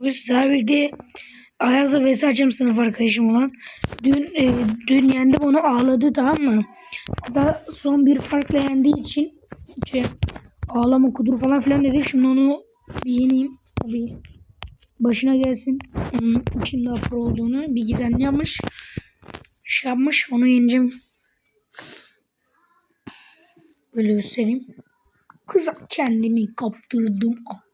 Bu sizlerle birlikte Ayaz'la Veysel Açım sınıf arkadaşım olan. Dün, e, dün yendim onu ağladı tamam mı? Da son bir farkla yendiği için şey, ağlama kudur falan filan dedik. Şimdi onu bir yeneyim. Bir başına gelsin. Onun kim daha pro olduğunu bir gizemli yapmış. Şey yapmış onu yeneceğim. Böyle göstereyim. Kıza kendimi kaptırdım. Ah.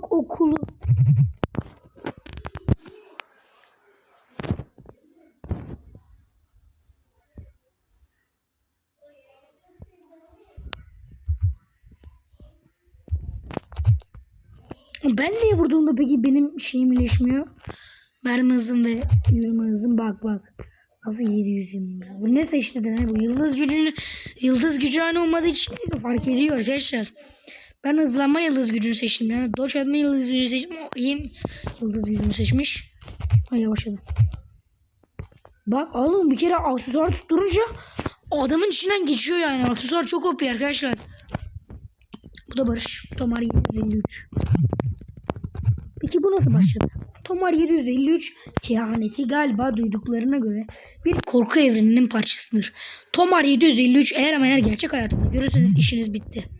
Esok okulu. Ben niye vurduğumda peki benim şeyim iyileşmiyor? Mermi hızım ve yürüme hızım bak bak. Nasıl 720 ya? Bu ne seçti de ne bu? Yıldız gücünü yıldız gücü aynı olmadığı için fark ediyor arkadaşlar. Ben hızlanma yıldız gücünü seçtim. Yani doş atma yıldız gücünü seçtim. O iyi yıldız gücünü seçmiş. Ay yavaşladı. Bak oğlum bir kere aksesuar tutturunca adamın içinden geçiyor yani. Aksesuar çok OP arkadaşlar. Bu da Barış. Tomar 753. Peki bu nasıl başladı? Tomar 753 kehaneti galiba duyduklarına göre bir korku evreninin parçasıdır. Tomar 753 eğer ama eğer gerçek hayatında görürseniz işiniz bitti.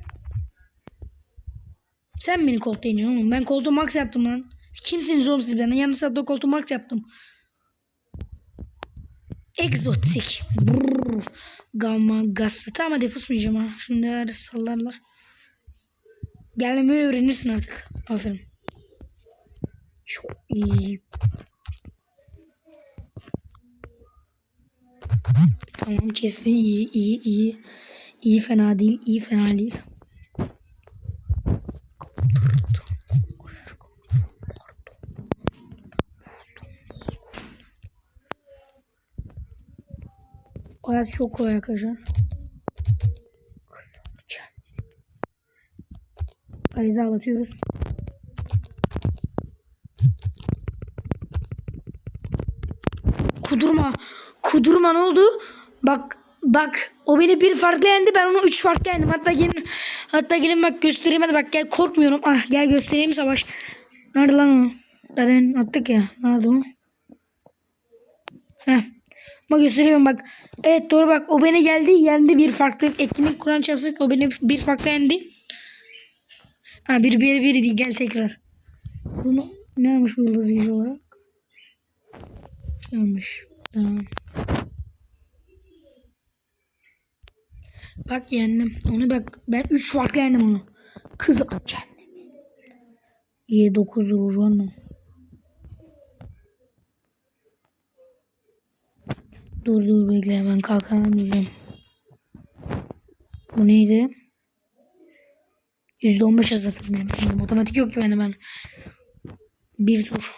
Sen beni koltuğayacaksın oğlum. Ben koltuğu max yaptım lan. Kimsiniz oğlum siz benden? Yanlış saatte koltuğu max yaptım. Egzotik. Brrr. Gamma gazı. Tamam hadi pusmayacağım ha. Şimdi sallarlar. Gelmeyi öğrenirsin artık. Aferin. Çok iyi. Tamam kesti iyi iyi iyi. İyi fena değil iyi fena değil. Hayat çok kolay arkadaşlar. Alize ağlatıyoruz. Kudurma. Kudurma ne oldu? Bak bak o beni bir farklı yendi ben onu üç farklı yendim. Hatta gelin hatta gelin bak göstereyim hadi bak gel korkmuyorum. Ah gel göstereyim savaş. Nerede lan o? Zaten attık ya. Nerede o? Heh. Bak gösteriyorum bak. Evet doğru bak o beni geldi yendi bir farklı etkinlik kuran çarpsın o beni bir farklı yendi. Ha bir bir bir değil gel tekrar. Bunu ne yapmış bu yıldız gücü olarak? Yanlış. Tamam. Bak yendim. Onu bak ben 3 farklı yendim onu. Kız kendimi. İyi 9 vuruş onu. Dur dur bekle hemen kalkamayacağım. Bu neydi? %15 azaltım. Yani. Matematik bende ben. Bir tur.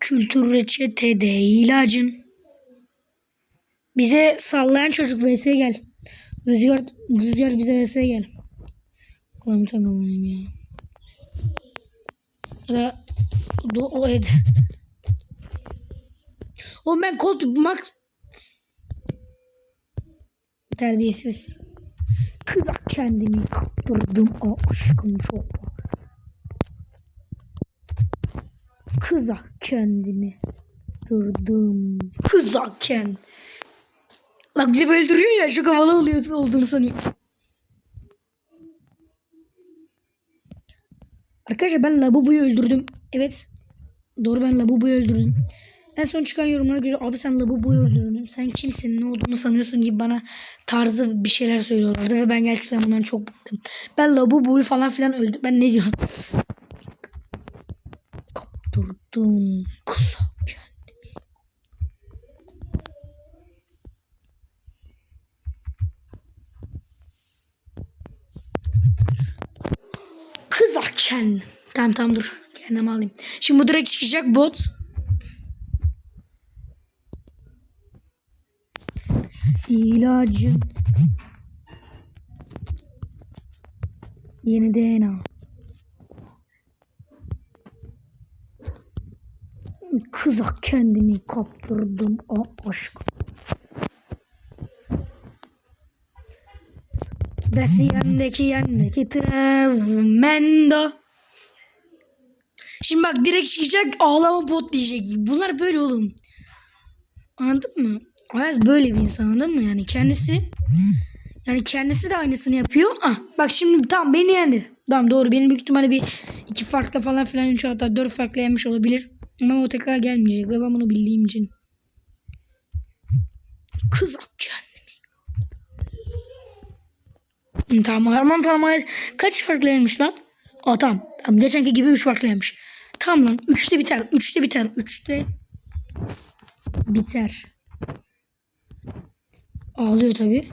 Kültür reçete de ilacın. Bize sallayan çocuk vs gel. Rüzgar, rüzgar bize vs gel. Kulağımı takılayım ya. Do, o ed. O ben koltuk max terbiyesiz. Kıza kendimi kaptırdım. Aşkım çok. Kıza kendimi durdum. Kıza kend. Bak bir duruyor ya çok havalı oluyor olduğunu sanıyorum. Arkadaşlar ben Labubu'yu öldürdüm. Evet. Doğru ben Labubu'yu öldürdüm. En son çıkan yorumlara göre abi sen Labubu'yu öldürdün. Sen kimsin ne olduğunu sanıyorsun gibi bana tarzı bir şeyler söylüyorlardı. Ve ben gerçekten bundan çok bıktım. Ben Labubu'yu falan filan öldüm. Ben ne diyorum? Kaptırdım. Kısa Ken. Tamam tamam dur. Kendimi alayım. Şimdi bu direkt çıkacak bot. İlacım. Yeni DNA. Kıza kendimi kaptırdım o aşk. Desi yandaki yandaki tremendo. Şimdi bak direkt çıkacak ağlama bot diyecek. Bunlar böyle oğlum. Anladın mı? Ayaz böyle bir insan anladın mı? Yani kendisi yani kendisi de aynısını yapıyor. Ah, bak şimdi tamam beni yendi. Tamam doğru. Benim büyük ihtimalle bir iki farkla falan filan üç hatta dört farkla yenmiş olabilir. Ama o tekrar gelmeyecek ve ben bunu bildiğim için. Kız at kendimi. Hı, Tamam Harman Ayaz. Kaç farkla yenmiş lan? Aa tamam. tamam. Geçenki gibi üç farkla yenmiş. Tamam lan. Üçte biter. Üçte biter. Üçte biter. Ağlıyor tabii.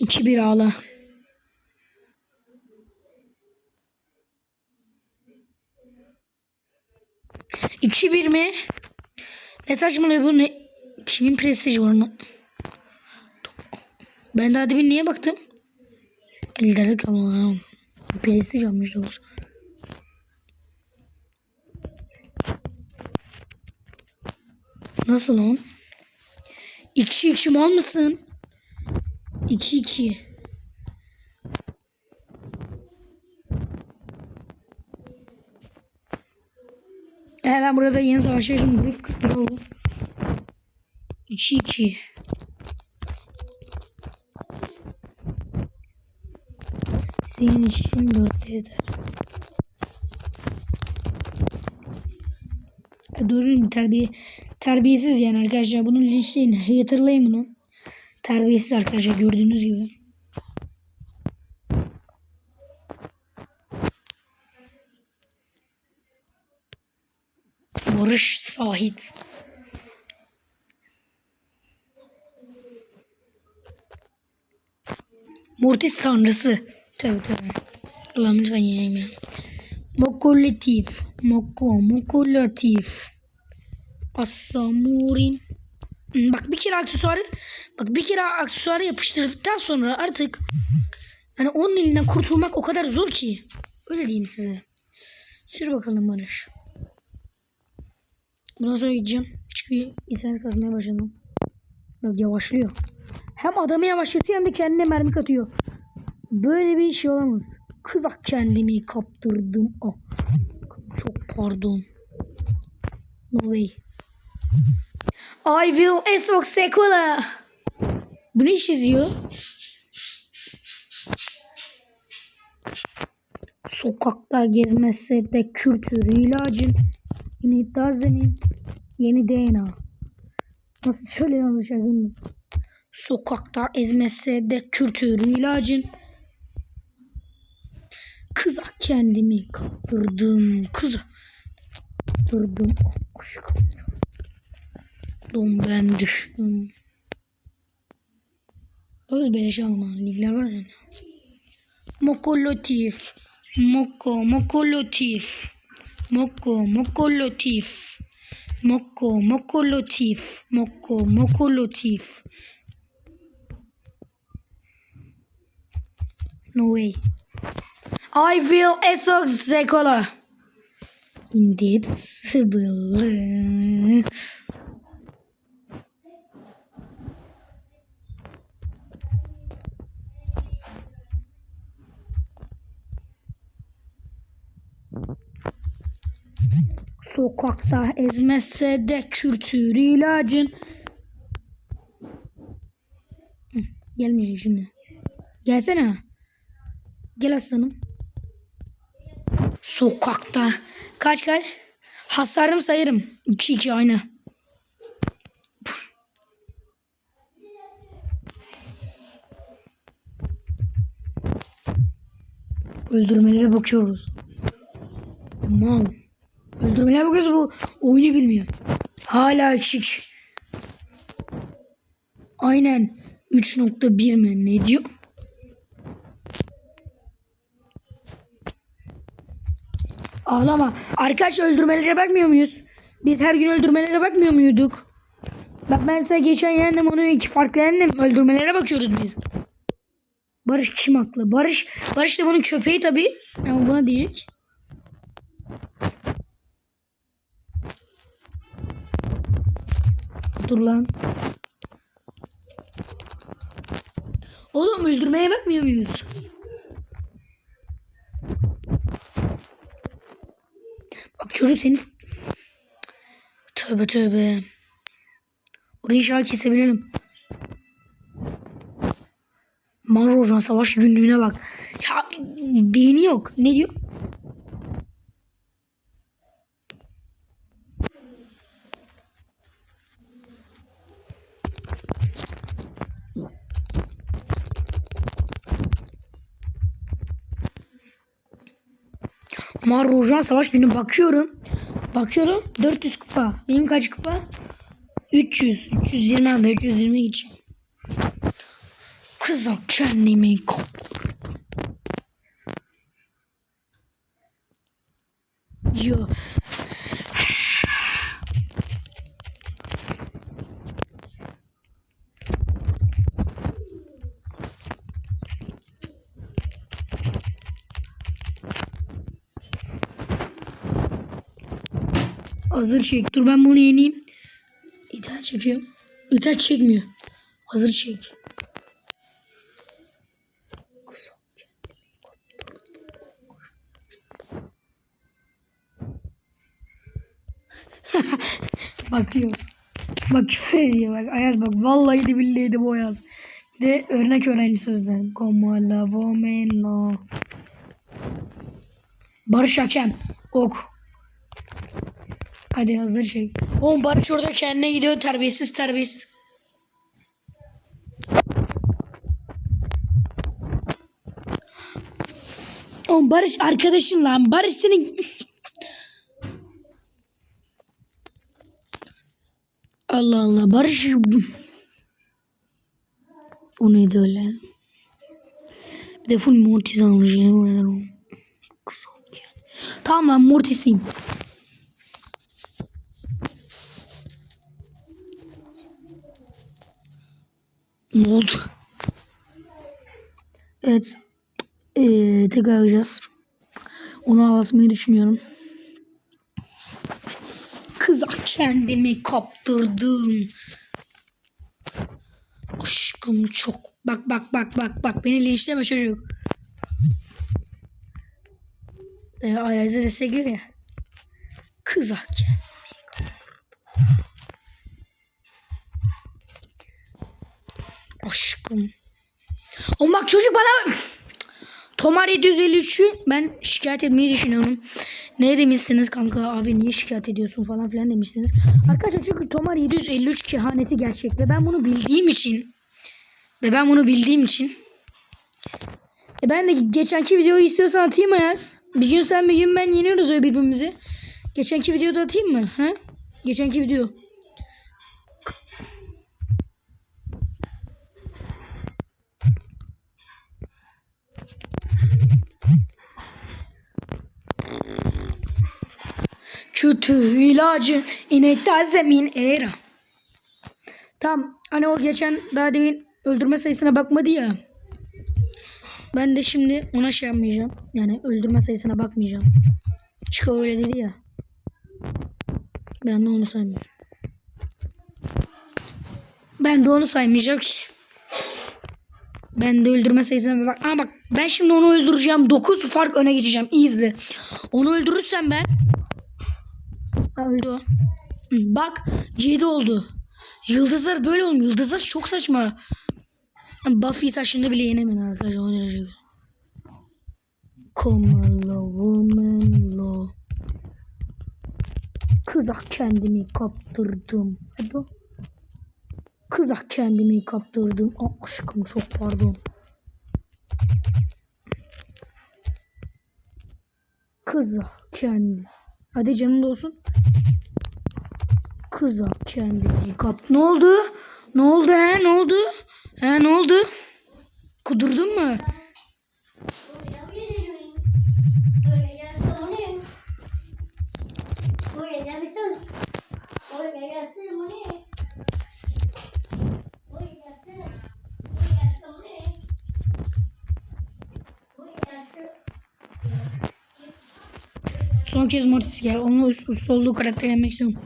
2-1 ağla. İki bir mi? Ne saçmalıyor bu ne? Kimin prestiji var lan? Ben daha demin niye baktım? Ellerde kalmalı. Prestij almış da olsa. Nasıl lan? 2 2 mal mısın? 2 2. Ee, ben burada yeni savaşıyorum. Grif 41 oldu. 2 2. Senin için 4 yeter. Doğru terbiye terbiyesiz yani arkadaşlar. Bunu linçleyin. Hatırlayın bunu. Terbiyesiz arkadaşlar gördüğünüz gibi. Barış Sahit. Mortis tanrısı. Tövbe tövbe. Allah'ım lütfen yeneyim ya. Mokolatif. Moko. Mokolatif. Asamurin. Bak bir kere aksesuarı bak bir kere aksesuarı yapıştırdıktan sonra artık hani onun elinden kurtulmak o kadar zor ki. Öyle diyeyim size. Sür bakalım Barış. Bundan sonra gideceğim. Çünkü internet kazmaya başladım. Bak yavaşlıyor. Hem adamı yavaşlatıyor hem de kendine mermi katıyor. Böyle bir şey olamaz. Kızak kendimi kaptırdım. Ah. Çok pardon. No way. I will esok sekula. Bu ne iş izliyor? Sokakta gezmese de kültür ilacın. Yeni dazenin yeni DNA. Nasıl söylüyorum şarkını? Sokakta ezmese de kültür ilacın. Kıza kendimi kaptırdım. Kıza kaptırdım. Dom ben düştüm. Biz beleş alma. Ligler var yani. Mokolotif. Moko, mokolotif. Moko, mokolotif. Moko, mokolotif. Moko, mokolotif. No way. I will esok sekola. Indeed, Sibyl. Sokakta ezmezse de kültür ilacın. Gelmeyecek şimdi. Gelsene. Gel aslanım. Sokakta. Kaç kaç? Hasarım sayarım. 2-2 aynı. Öldürmelere bakıyoruz. Mal. Öldürmelere bakıyoruz bu oyunu bilmiyor. Hala eksik. Aynen. 3.1 mi? Ne diyor? Ağlama. Arkadaş öldürmelere bakmıyor muyuz? Biz her gün öldürmelere bakmıyor muyduk? Bak ben size geçen yendim onu iki farklı yendim. Öldürmelere bakıyoruz biz. Barış kim haklı? Barış Barış da bunun köpeği tabii. Ama buna diyecek. Dur lan. Oğlum öldürmeye bakmıyor muyuz? Çocuk seni... Tövbe tövbe. Orayı inşallah kesebilirim. Marrojan savaş günlüğüne bak. Ya beyni yok. Ne diyor? Marrojan savaş günü bakıyorum. Bakıyorum 400 kupa. Benim kaç kupa? 300. 320 anda 320 geçiyor. Kızım kendimi. Yo. Hazır çek. Dur ben bunu yeneyim. İthal çekiyor. İthal çekmiyor. Hazır çek. Bakıyoruz. Bak ediyor bak. Ayaz bak. Vallahi de billahi de bu Ayaz. De örnek öğrenci sözden. Como la vomeno. Barış Hakem. Ok. Hadi hazır çek. Oğlum Barış orada kendine gidiyor terbiyesiz terbiyesiz. Oğlum Barış arkadaşın lan. Barış senin... Allah Allah Barış... O neydi öyle? Bir de full Mortis alacağım. Tamam lan Mortis'iyim. Oldu? Evet. Ee, tekrar yapacağız. Onu anlatmayı düşünüyorum. Kıza kendimi kaptırdım. Aşkım çok. Bak bak bak bak bak. Beni linçleme çocuk. Ee, Ayaz'a destekliyor ya. Kıza kendimi O bak çocuk bana Tomar 753'ü ben şikayet etmeyi düşünüyorum. Ne demişsiniz kanka abi niye şikayet ediyorsun falan filan demişsiniz. Arkadaşlar çünkü Tomar 753 kehaneti gerçek ve ben bunu bildiğim için ve ben bunu bildiğim için e ben de geçenki videoyu istiyorsan atayım mı yaz? Bir gün sen bir gün ben yeniyoruz öyle birbirimizi. Geçenki videoda atayım mı? Ha? Geçenki video. Kötü ilacı inekten zemin era. Tam hani o geçen daha demin öldürme sayısına bakmadı ya. Ben de şimdi ona şey yapmayacağım. Yani öldürme sayısına bakmayacağım. Çıka öyle dedi ya. Ben de onu saymayacağım. Ben de onu saymayacağım ki. Ben de öldürme sayısına bak. Ama bak ben şimdi onu öldüreceğim. 9 fark öne geçeceğim. İyi izle. Onu öldürürsem ben Öldü Bak 7 oldu. Yıldızlar böyle olmuyor. Yıldızlar çok saçma. Buffy saçını bile yenemedi arkadaşlar o derece. Komalo woman lo. Kızak kendimi kaptırdım. Hadi. Kızak kendimi kaptırdım. Aa, aşkım çok pardon. Kızak kendi. Hadi canım da olsun. Kıza kendini kap. Ne oldu? Ne oldu he? Ne oldu? He ne oldu? Kudurdun mu? Son kez Mortis gel. Onun us- usta olduğu karakteri yenmek istiyorum.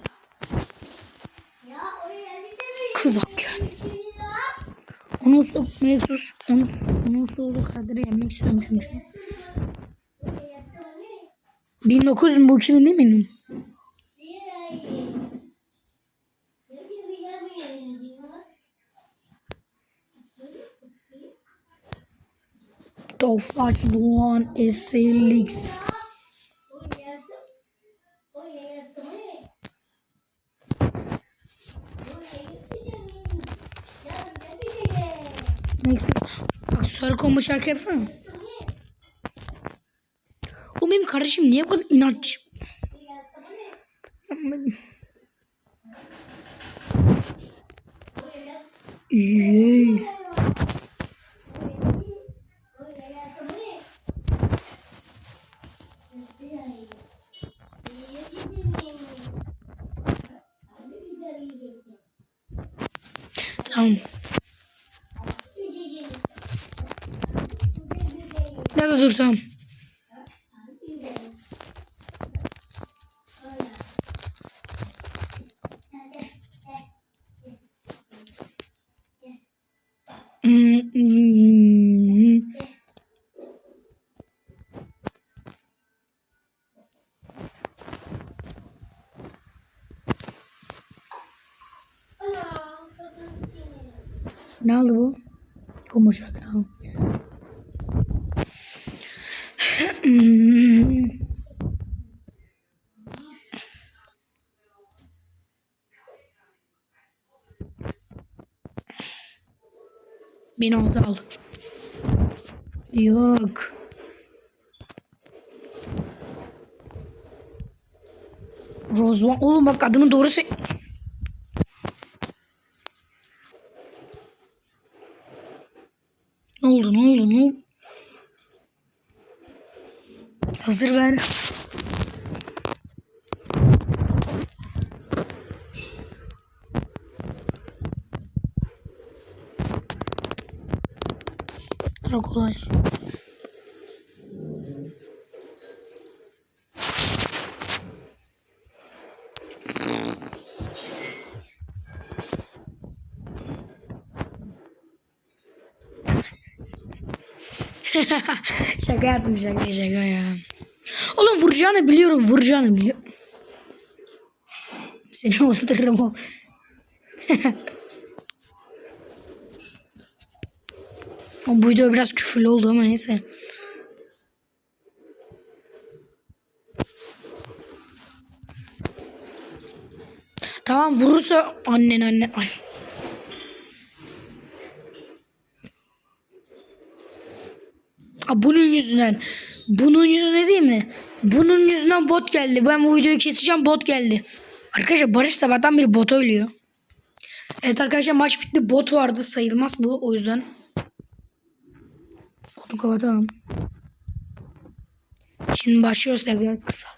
Ya oraya geldik. Kız hakken. Onun usta mevzus. Onun, onun usta olduğu kaderi yenmek istiyorum çünkü. 1900 mü bu 2000 değil mi? Tofaş Doğan Eselix. Söyle combo şarkı yapsana. O benim kardeşim niye bu kadar inatçı? Yey. Tamam. Nerede dur tamam. Ne aldı bu? Şarkı tamam. Hmm. Beni aldı al. Yok. Rozvan. Oğlum bak adımı doğru şey... Ne oldu ne oldu ne oldu? Hazır ver. Çok kolay. şaka yaptım şaka şaka ya. Oğlum vuracağını biliyorum vuracağını biliyorum. Seni öldürürüm o. bu video biraz küfürlü oldu ama neyse. Tamam vurursa annen anne. Ay. Aa, bunun yüzünden. Bunun yüzüne değil mi? Bunun yüzünden bot geldi. Ben bu videoyu keseceğim bot geldi. Arkadaşlar Barış sabahtan beri bot ölüyor. Evet arkadaşlar maç bitti. Bot vardı sayılmaz bu o yüzden. Botu kapatalım. Şimdi başlıyoruz tekrar kısa.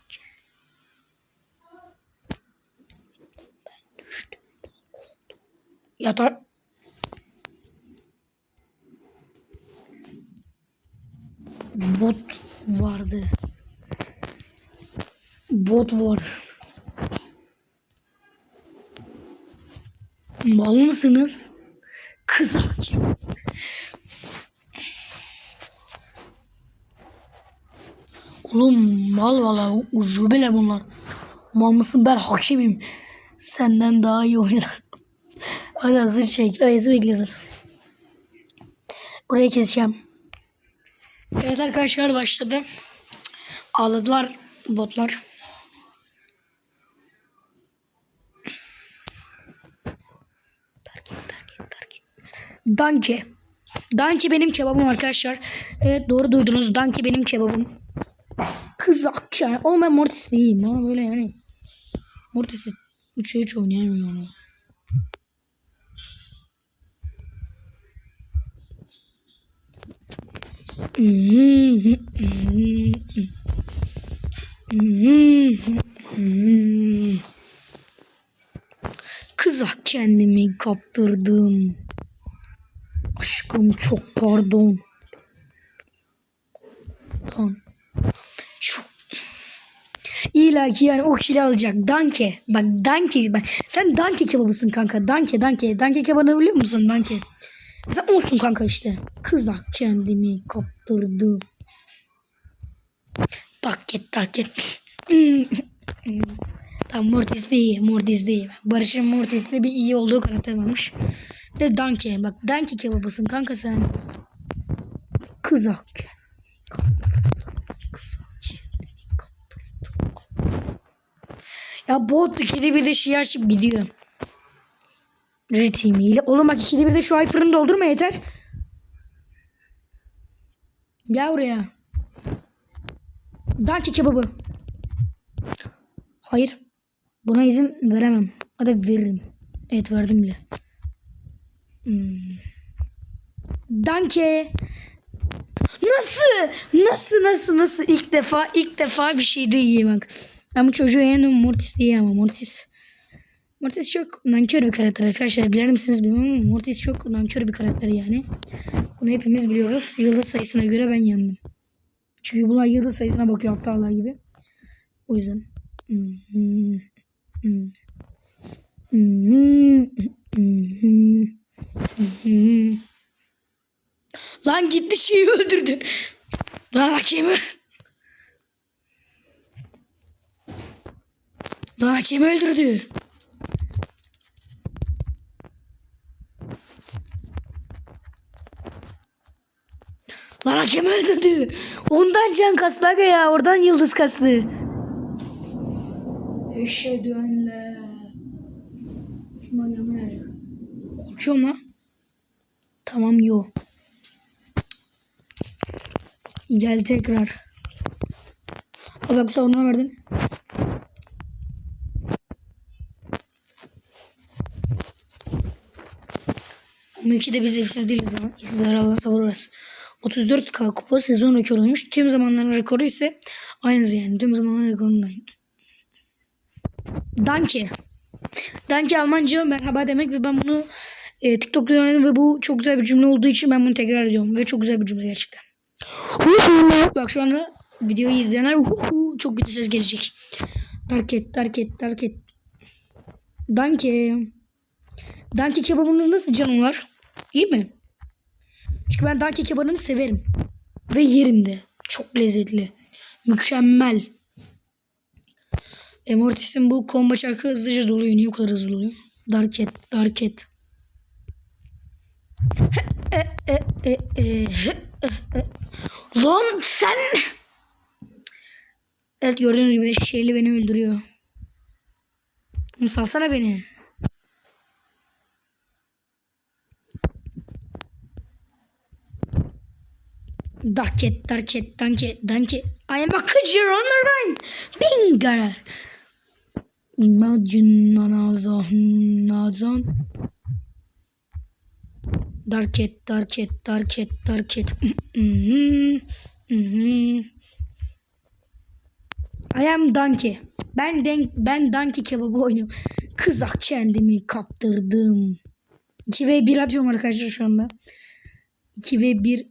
Yatar. Bot vardı. Bot var. Mal mısınız? Kız Oğlum mal valla ucubeler bunlar. Mal mısın ben hakimim. Senden daha iyi oynadım. Hadi hazır çek. Ayazı bekliyoruz. Burayı keseceğim. Evet arkadaşlar başladı. Ağladılar botlar. Danke. Danke benim kebabım arkadaşlar. Evet doğru duydunuz. Danke benim kebabım. Kızak yani. Oğlum ben Mortis değilim. Ama böyle yani. Mortis'i 3'e 3 oynayamıyorum. Kıza kendimi kaptırdım. Aşkım çok pardon. Tamam. İlla ki yani o kilo alacak. Danke. Bak danke. Bak, sen danke kebabısın kanka. Danke danke. Danke kebabını biliyor musun danke? Mesela olsun kanka işte. Kızak kendimi kaptırdım. Tak et tak et. Tamam Mortis de. Mortis de. Barış'ın Mortis'te bir iyi olduğu karakter varmış. De Danke. Bak Danke kebabısın kanka sen. Kızak. Kızak. Ya bot ikide bir de şey açıp gidiyor. Ritmiyle. Oğlum bak ikide bir de şu hyper'ını doldurma yeter. Gel buraya. Danke kebabı. Hayır. Buna izin veremem. Hadi veririm. Evet verdim bile. Hmm. Danke. Nasıl? Nasıl nasıl nasıl ilk defa ilk defa bir şey duyuyor bak. Ben bu çocuğu yeğenim Mortis diye ama Mortis. Mortis çok nankör bir karakter arkadaşlar. Bilir misiniz bilmiyorum ama Mortis çok nankör bir karakter yani. Bunu hepimiz biliyoruz. Yıldız sayısına göre ben yandım. Çünkü bunlar yıldız sayısına bakıyor aptallar gibi. O yüzden. Hmm, hmm, hmm. Hmm, hmm, hmm. Lan gitti şeyi öldürdü. Lan hakemi. Lan hakemi öldürdü. Lan hakemi öldürdü. Ondan can kastı aga ya. Oradan yıldız kastı. Eşhedü en la. Şimdi. Korkuyorum lan. Tamam yo. Gel tekrar. Abi bak savunma verdin. Mülki de biz evsiz değiliz ama. Evsizler Allah savururuz. 34K kupa sezon rekoruymuş. Tüm zamanların rekoru ise aynısı yani. Tüm zamanların rekorunun aynı. Danke. Danke Almanca merhaba demek ve ben bunu e, TikTok'ta öğrendim ve bu çok güzel bir cümle olduğu için ben bunu tekrar ediyorum. Ve çok güzel bir cümle gerçekten. Bak şu anda videoyu izleyenler uhuhu, çok kötü ses gelecek. Dark et, dark et, dark et. Danke. Danke kebabımız nasıl canımlar? İyi mi? Çünkü ben danke kebabını severim. Ve yerim de. Çok lezzetli. Mükemmel. E, bu combo çarkı hızlıca doluyor. Niye o kadar hızlı oluyor? Dark et, dark et. E, e, e, e, e, e. Lan sen... Evet gördüğünüz gibi şeyli beni öldürüyor. Salsana beni. Darket, darket, danke, danke. I am a creature on the run. Bingar. Imagine nazan, nazan. Darket, darket, darket, darket. Mhm, mhm. I am Donkey. Ben denk, ben Donkey kebabı oynuyorum. Kızak kendimi kaptırdım. 2 ve 1 atıyorum arkadaşlar şu anda. 2 ve 1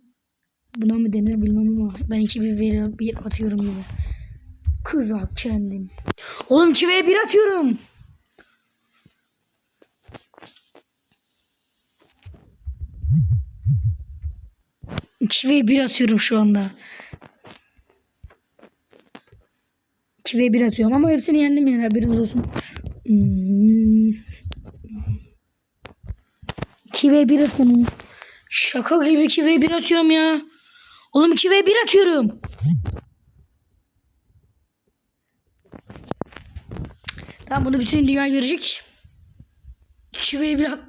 buna mı denir bilmem ama ben 2 ve 1 atıyorum gibi. Kızak kendim. Oğlum 2 ve 1 atıyorum. İki ve bir atıyorum şu anda. 2 ve 1 atıyorum ama hepsini yendim yani haberiniz olsun. Hmm. 2 ve 1 atıyorum. Şaka gibi 2 ve 1 atıyorum ya. Oğlum 2 ve 1 atıyorum. Tamam bunu bütün dünya görecek. 2 ve 1 at.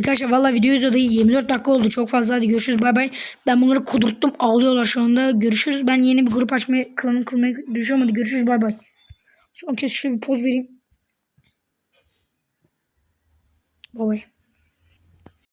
Arkadaşlar valla video uzadı 24 dakika oldu çok fazla hadi görüşürüz bay bay. Ben bunları kudurttum ağlıyorlar şu anda görüşürüz. Ben yeni bir grup açmaya klanı kurmaya düşüyorum hadi görüşürüz bay bay. Son kez şöyle bir poz vereyim. Bay bay.